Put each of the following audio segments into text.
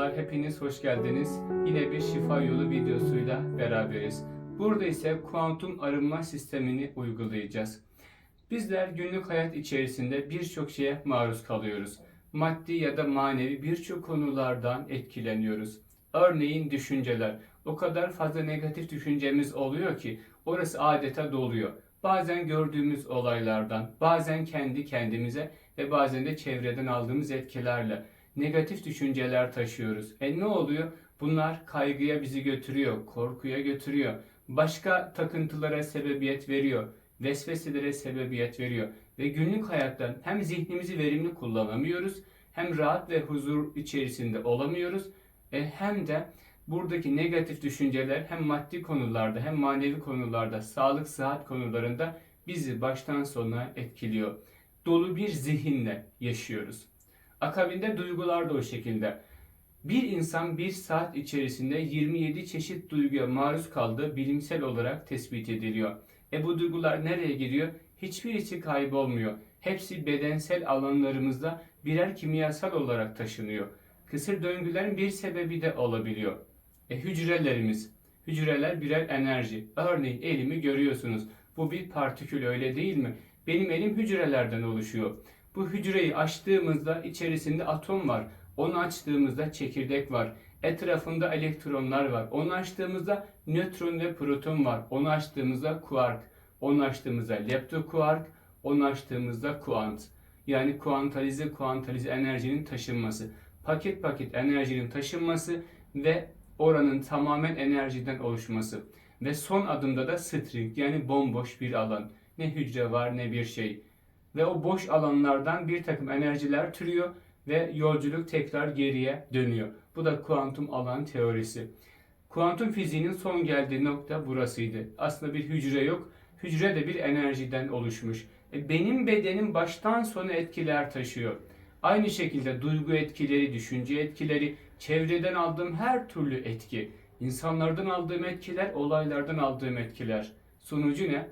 Merhabalar, hepiniz hoş geldiniz. Yine bir şifa yolu videosuyla beraberiz. Burada ise kuantum arınma sistemini uygulayacağız. Bizler günlük hayat içerisinde birçok şeye maruz kalıyoruz. Maddi ya da manevi birçok konulardan etkileniyoruz. Örneğin düşünceler. O kadar fazla negatif düşüncemiz oluyor ki orası adeta doluyor. Bazen gördüğümüz olaylardan, bazen kendi kendimize ve bazen de çevreden aldığımız etkilerle negatif düşünceler taşıyoruz. E ne oluyor? Bunlar kaygıya bizi götürüyor, korkuya götürüyor. Başka takıntılara sebebiyet veriyor, vesveselere sebebiyet veriyor. Ve günlük hayattan hem zihnimizi verimli kullanamıyoruz, hem rahat ve huzur içerisinde olamıyoruz, e, hem de buradaki negatif düşünceler hem maddi konularda hem manevi konularda, sağlık, sıhhat konularında bizi baştan sona etkiliyor. Dolu bir zihinle yaşıyoruz. Akabinde duygular da o şekilde. Bir insan bir saat içerisinde 27 çeşit duyguya maruz kaldığı bilimsel olarak tespit ediliyor. E bu duygular nereye giriyor? Hiçbirisi kaybolmuyor. Hepsi bedensel alanlarımızda birer kimyasal olarak taşınıyor. Kısır döngülerin bir sebebi de olabiliyor. E hücrelerimiz. Hücreler birer enerji. Örneğin elimi görüyorsunuz. Bu bir partikül öyle değil mi? Benim elim hücrelerden oluşuyor. Bu hücreyi açtığımızda içerisinde atom var. Onu açtığımızda çekirdek var. Etrafında elektronlar var. Onu açtığımızda nötron ve proton var. Onu açtığımızda kuark. Onu açtığımızda leptokuark. Onu açtığımızda kuant. Yani kuantalize kuantalize enerjinin taşınması. Paket paket enerjinin taşınması ve oranın tamamen enerjiden oluşması. Ve son adımda da string yani bomboş bir alan. Ne hücre var ne bir şey ve o boş alanlardan bir takım enerjiler türüyor ve yolculuk tekrar geriye dönüyor. Bu da kuantum alan teorisi. Kuantum fiziğinin son geldiği nokta burasıydı. Aslında bir hücre yok. Hücre de bir enerjiden oluşmuş. E, benim bedenim baştan sona etkiler taşıyor. Aynı şekilde duygu etkileri, düşünce etkileri, çevreden aldığım her türlü etki, insanlardan aldığım etkiler, olaylardan aldığım etkiler. Sonucu ne?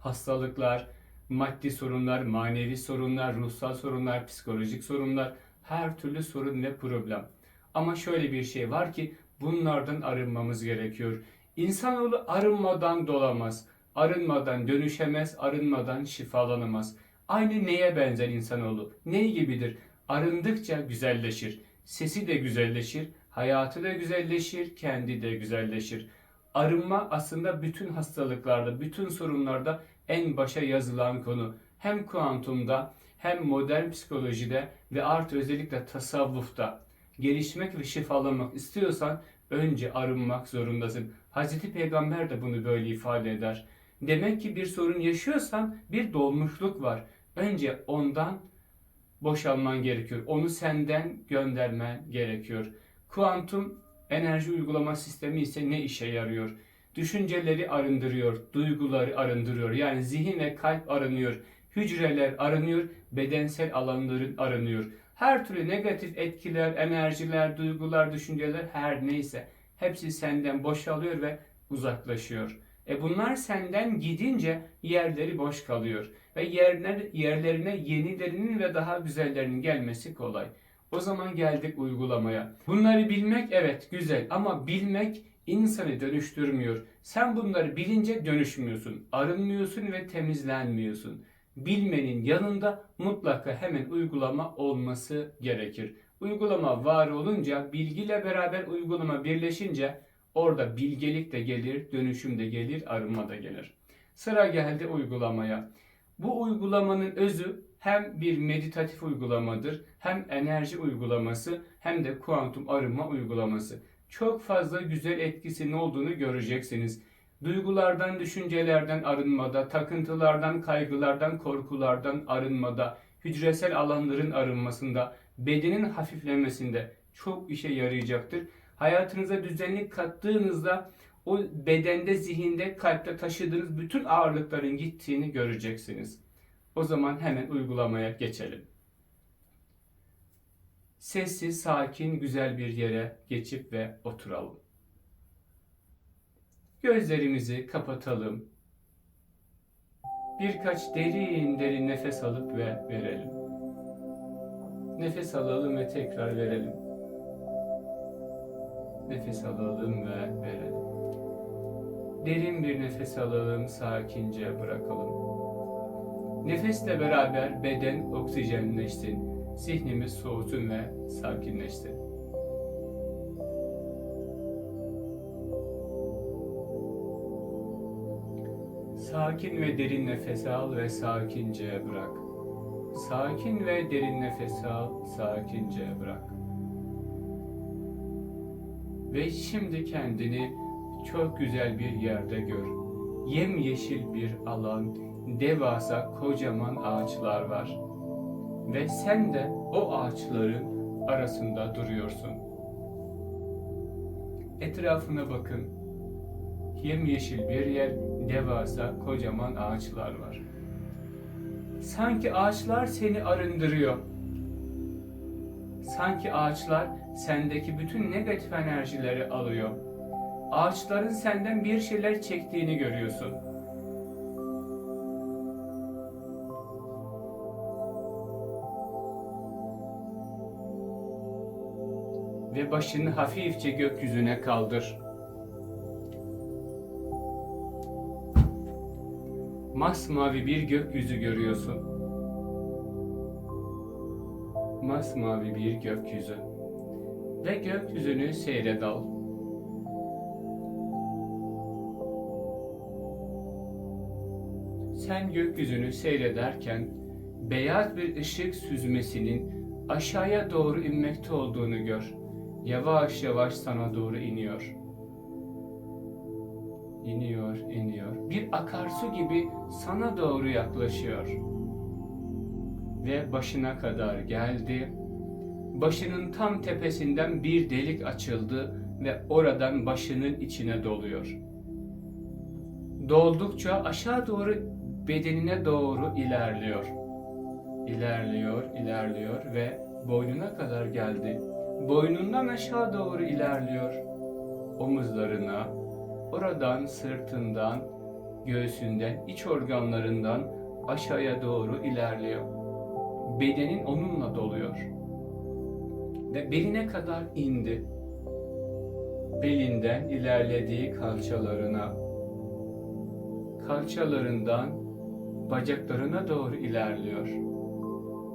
Hastalıklar, maddi sorunlar, manevi sorunlar, ruhsal sorunlar, psikolojik sorunlar, her türlü sorun ve problem. Ama şöyle bir şey var ki bunlardan arınmamız gerekiyor. İnsanoğlu arınmadan dolamaz, arınmadan dönüşemez, arınmadan şifalanamaz. Aynı neye benzer insanoğlu? Ne gibidir? Arındıkça güzelleşir. Sesi de güzelleşir, hayatı da güzelleşir, kendi de güzelleşir. Arınma aslında bütün hastalıklarda, bütün sorunlarda en başa yazılan konu. Hem kuantumda hem modern psikolojide ve artı özellikle tasavvufta gelişmek ve şifalanmak istiyorsan önce arınmak zorundasın. Hazreti Peygamber de bunu böyle ifade eder. Demek ki bir sorun yaşıyorsan bir dolmuşluk var. Önce ondan boşalman gerekiyor. Onu senden göndermen gerekiyor. Kuantum enerji uygulama sistemi ise ne işe yarıyor? Düşünceleri arındırıyor, duyguları arındırıyor. Yani zihin ve kalp arınıyor. Hücreler arınıyor, bedensel alanların arınıyor. Her türlü negatif etkiler, enerjiler, duygular, düşünceler her neyse hepsi senden boşalıyor ve uzaklaşıyor. E bunlar senden gidince yerleri boş kalıyor ve yerler, yerlerine yenilerinin ve daha güzellerinin gelmesi kolay. O zaman geldik uygulamaya. Bunları bilmek evet güzel ama bilmek insanı dönüştürmüyor. Sen bunları bilince dönüşmüyorsun, arınmıyorsun ve temizlenmiyorsun. Bilmenin yanında mutlaka hemen uygulama olması gerekir. Uygulama var olunca, bilgiyle beraber uygulama birleşince orada bilgelik de gelir, dönüşüm de gelir, arınma da gelir. Sıra geldi uygulamaya. Bu uygulamanın özü hem bir meditatif uygulamadır, hem enerji uygulaması, hem de kuantum arınma uygulaması çok fazla güzel etkisinin olduğunu göreceksiniz. Duygulardan, düşüncelerden arınmada, takıntılardan, kaygılardan, korkulardan arınmada, hücresel alanların arınmasında, bedenin hafiflemesinde çok işe yarayacaktır. Hayatınıza düzenlik kattığınızda o bedende, zihinde, kalpte taşıdığınız bütün ağırlıkların gittiğini göreceksiniz. O zaman hemen uygulamaya geçelim sessiz, sakin, güzel bir yere geçip ve oturalım. Gözlerimizi kapatalım. Birkaç derin derin nefes alıp ve verelim. Nefes alalım ve tekrar verelim. Nefes alalım ve verelim. Derin bir nefes alalım, sakince bırakalım. Nefesle beraber beden oksijenleşsin, zihnimiz soğutun ve sakinleşsin. Sakin ve derin nefes al ve sakince bırak. Sakin ve derin nefes al, sakince bırak. Ve şimdi kendini çok güzel bir yerde gör. Yemyeşil bir alan, devasa kocaman ağaçlar var. Ve sen de o ağaçların arasında duruyorsun. Etrafına bakın. Yemyeşil bir yer, devasa kocaman ağaçlar var. Sanki ağaçlar seni arındırıyor. Sanki ağaçlar sendeki bütün negatif enerjileri alıyor. Ağaçların senden bir şeyler çektiğini görüyorsun. Ve başını hafifçe gökyüzüne kaldır. Masmavi bir gökyüzü görüyorsun. Masmavi bir gökyüzü. Ve gökyüzünü seyret al. Sen gökyüzünü seyrederken beyaz bir ışık süzmesinin aşağıya doğru inmekte olduğunu gör. Yavaş yavaş sana doğru iniyor. İniyor, iniyor. Bir akarsu gibi sana doğru yaklaşıyor. Ve başına kadar geldi. Başının tam tepesinden bir delik açıldı ve oradan başının içine doluyor. Doldukça aşağı doğru bedenine doğru ilerliyor. İlerliyor, ilerliyor ve boynuna kadar geldi. Boynundan aşağı doğru ilerliyor. Omuzlarına, oradan sırtından, göğsünden, iç organlarından aşağıya doğru ilerliyor. Bedenin onunla doluyor. Ve beline kadar indi. Belinden ilerlediği kalçalarına, kalçalarından bacaklarına doğru ilerliyor.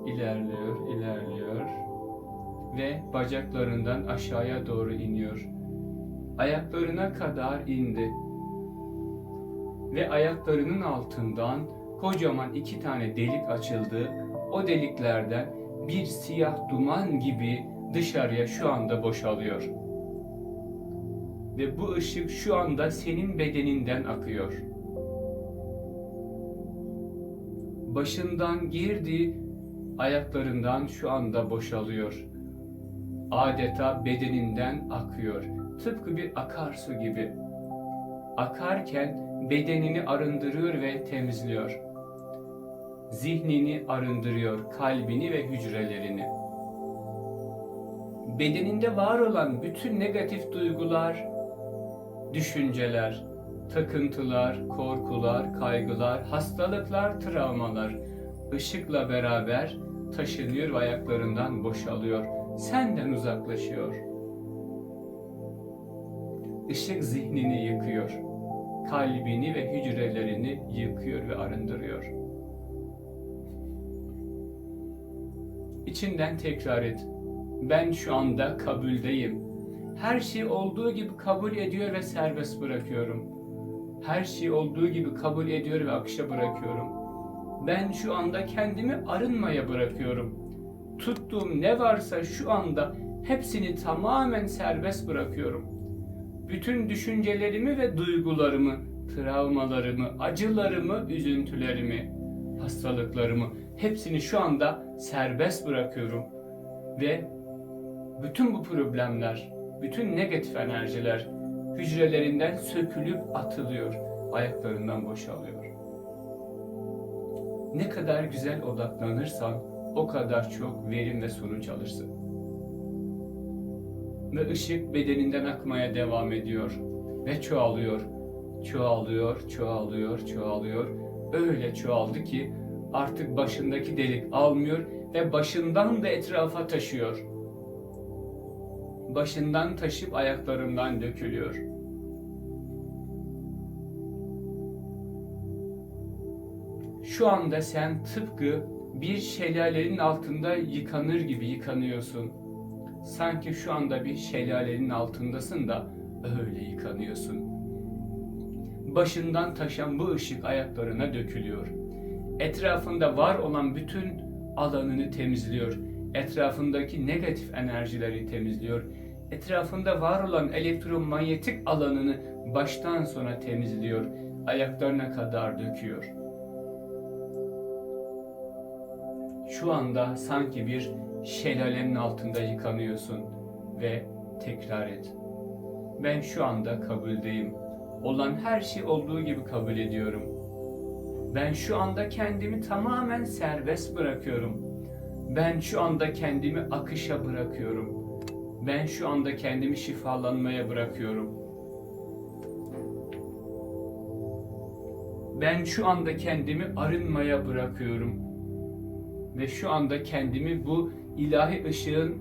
İlerliyor, ilerliyor ve bacaklarından aşağıya doğru iniyor. Ayaklarına kadar indi. Ve ayaklarının altından kocaman iki tane delik açıldı. O deliklerden bir siyah duman gibi dışarıya şu anda boşalıyor. Ve bu ışık şu anda senin bedeninden akıyor. Başından girdi, ayaklarından şu anda boşalıyor. Adeta bedeninden akıyor. Tıpkı bir akarsu gibi. Akarken bedenini arındırıyor ve temizliyor. Zihnini arındırıyor, kalbini ve hücrelerini. Bedeninde var olan bütün negatif duygular, düşünceler, takıntılar, korkular, kaygılar, hastalıklar, travmalar ışıkla beraber taşınıyor ve ayaklarından boşalıyor. Senden uzaklaşıyor. Işık zihnini yıkıyor. Kalbini ve hücrelerini yıkıyor ve arındırıyor. İçinden tekrar et. Ben şu anda kabuldeyim. Her şey olduğu gibi kabul ediyor ve serbest bırakıyorum. Her şey olduğu gibi kabul ediyor ve akışa bırakıyorum. Ben şu anda kendimi arınmaya bırakıyorum. Tuttuğum ne varsa şu anda hepsini tamamen serbest bırakıyorum. Bütün düşüncelerimi ve duygularımı, travmalarımı, acılarımı, üzüntülerimi, hastalıklarımı hepsini şu anda serbest bırakıyorum ve bütün bu problemler, bütün negatif enerjiler hücrelerinden sökülüp atılıyor, ayaklarından boşalıyor. Ne kadar güzel odaklanırsan o kadar çok verim ve sonuç alırsın. Ve ışık bedeninden akmaya devam ediyor ve çoğalıyor, çoğalıyor, çoğalıyor, çoğalıyor. Öyle çoğaldı ki artık başındaki delik almıyor ve başından da etrafa taşıyor. başından taşıp ayaklarından dökülüyor. Şu anda sen tıpkı bir şelalenin altında yıkanır gibi yıkanıyorsun. Sanki şu anda bir şelalenin altındasın da öyle yıkanıyorsun. Başından taşan bu ışık ayaklarına dökülüyor. Etrafında var olan bütün alanını temizliyor. Etrafındaki negatif enerjileri temizliyor. Etrafında var olan elektromanyetik alanını baştan sona temizliyor. Ayaklarına kadar döküyor. Şu anda sanki bir şelalenin altında yıkanıyorsun ve tekrar et. Ben şu anda kabuldeyim. Olan her şey olduğu gibi kabul ediyorum. Ben şu anda kendimi tamamen serbest bırakıyorum. Ben şu anda kendimi akışa bırakıyorum. Ben şu anda kendimi şifalanmaya bırakıyorum. Ben şu anda kendimi arınmaya bırakıyorum. Ve şu anda kendimi bu ilahi ışığın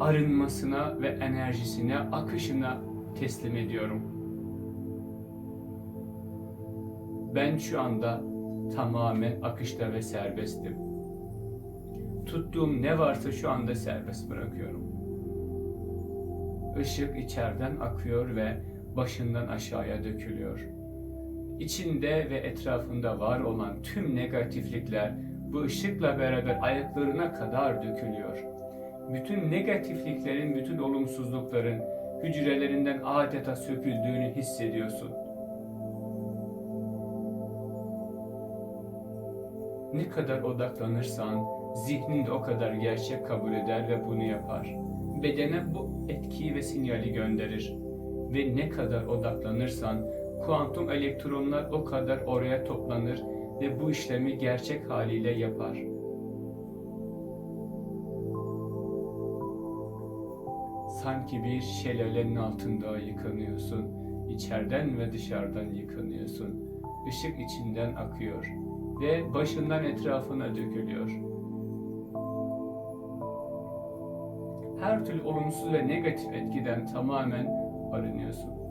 arınmasına ve enerjisine, akışına teslim ediyorum. Ben şu anda tamamen akışta ve serbestim. Tuttuğum ne varsa şu anda serbest bırakıyorum. Işık içeriden akıyor ve başından aşağıya dökülüyor. İçinde ve etrafında var olan tüm negatiflikler bu ışıkla beraber ayaklarına kadar dökülüyor. Bütün negatifliklerin, bütün olumsuzlukların hücrelerinden adeta söküldüğünü hissediyorsun. Ne kadar odaklanırsan zihnin de o kadar gerçek kabul eder ve bunu yapar. Bedene bu etkiyi ve sinyali gönderir. Ve ne kadar odaklanırsan kuantum elektronlar o kadar oraya toplanır ve bu işlemi gerçek haliyle yapar. Sanki bir şelalenin altında yıkanıyorsun. İçeriden ve dışarıdan yıkanıyorsun. Işık içinden akıyor ve başından etrafına dökülüyor. Her türlü olumsuz ve negatif etkiden tamamen arınıyorsun.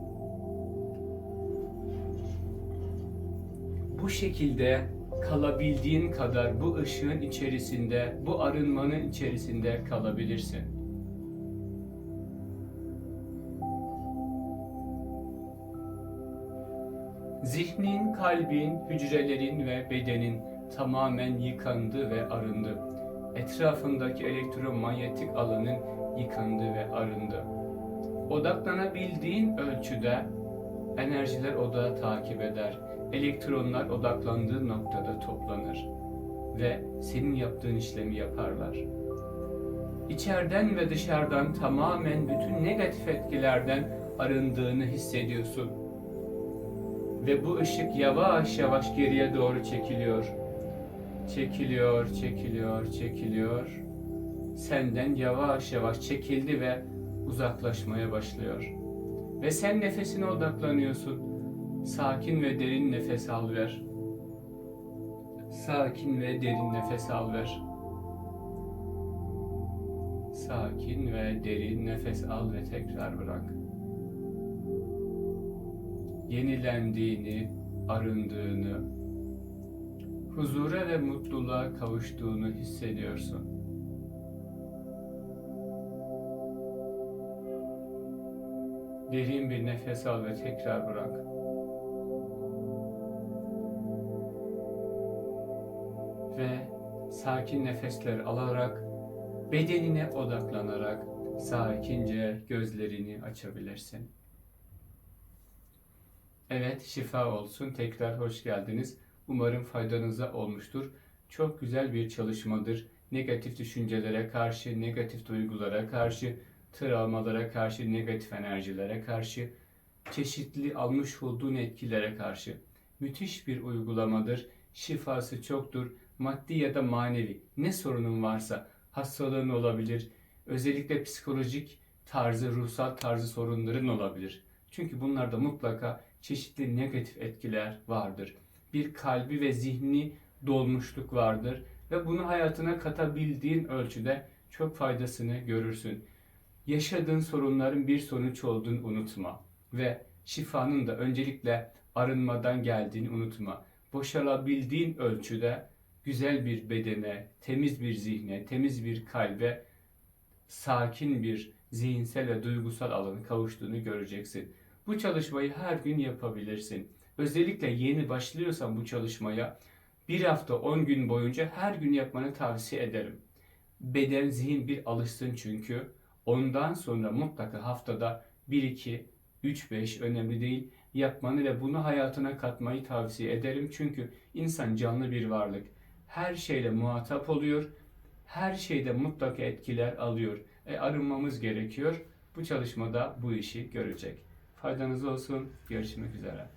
Bu şekilde kalabildiğin kadar bu ışığın içerisinde, bu arınmanın içerisinde kalabilirsin. Zihnin, kalbin, hücrelerin ve bedenin tamamen yıkandı ve arındı. Etrafındaki elektromanyetik alanın yıkandı ve arındı. Odaklanabildiğin ölçüde enerjiler odağı takip eder. Elektronlar odaklandığı noktada toplanır ve senin yaptığın işlemi yaparlar. İçeriden ve dışarıdan tamamen bütün negatif etkilerden arındığını hissediyorsun ve bu ışık yavaş yavaş geriye doğru çekiliyor. Çekiliyor, çekiliyor, çekiliyor. Senden yavaş yavaş çekildi ve uzaklaşmaya başlıyor. Ve sen nefesine odaklanıyorsun. Sakin ve derin nefes al ver. Sakin ve derin nefes al ver. Sakin ve derin nefes al ve tekrar bırak yenilendiğini, arındığını, huzura ve mutluluğa kavuştuğunu hissediyorsun. Derin bir nefes al ve tekrar bırak. Ve sakin nefesler alarak bedenine odaklanarak sakince gözlerini açabilirsin. Evet, şifa olsun. Tekrar hoş geldiniz. Umarım faydanıza olmuştur. Çok güzel bir çalışmadır. Negatif düşüncelere karşı, negatif duygulara karşı, travmalara karşı, negatif enerjilere karşı, çeşitli almış olduğun etkilere karşı. Müthiş bir uygulamadır. Şifası çoktur. Maddi ya da manevi ne sorunun varsa hastalığın olabilir. Özellikle psikolojik tarzı, ruhsal tarzı sorunların olabilir. Çünkü bunlarda mutlaka çeşitli negatif etkiler vardır. Bir kalbi ve zihni dolmuşluk vardır ve bunu hayatına katabildiğin ölçüde çok faydasını görürsün. Yaşadığın sorunların bir sonuç olduğunu unutma. Ve şifanın da öncelikle arınmadan geldiğini unutma. Boşalabildiğin ölçüde güzel bir bedene, temiz bir zihne, temiz bir kalbe, sakin bir zihinsel ve duygusal alanı kavuştuğunu göreceksin. Bu çalışmayı her gün yapabilirsin. Özellikle yeni başlıyorsan bu çalışmaya bir hafta 10 gün boyunca her gün yapmanı tavsiye ederim. Beden, zihin bir alışsın çünkü. Ondan sonra mutlaka haftada 1-2, 3-5 önemli değil yapmanı ve bunu hayatına katmayı tavsiye ederim. Çünkü insan canlı bir varlık. Her şeyle muhatap oluyor. Her şeyde mutlaka etkiler alıyor. E, arınmamız gerekiyor. Bu çalışmada bu işi görecek. Faydanız olsun. Görüşmek üzere.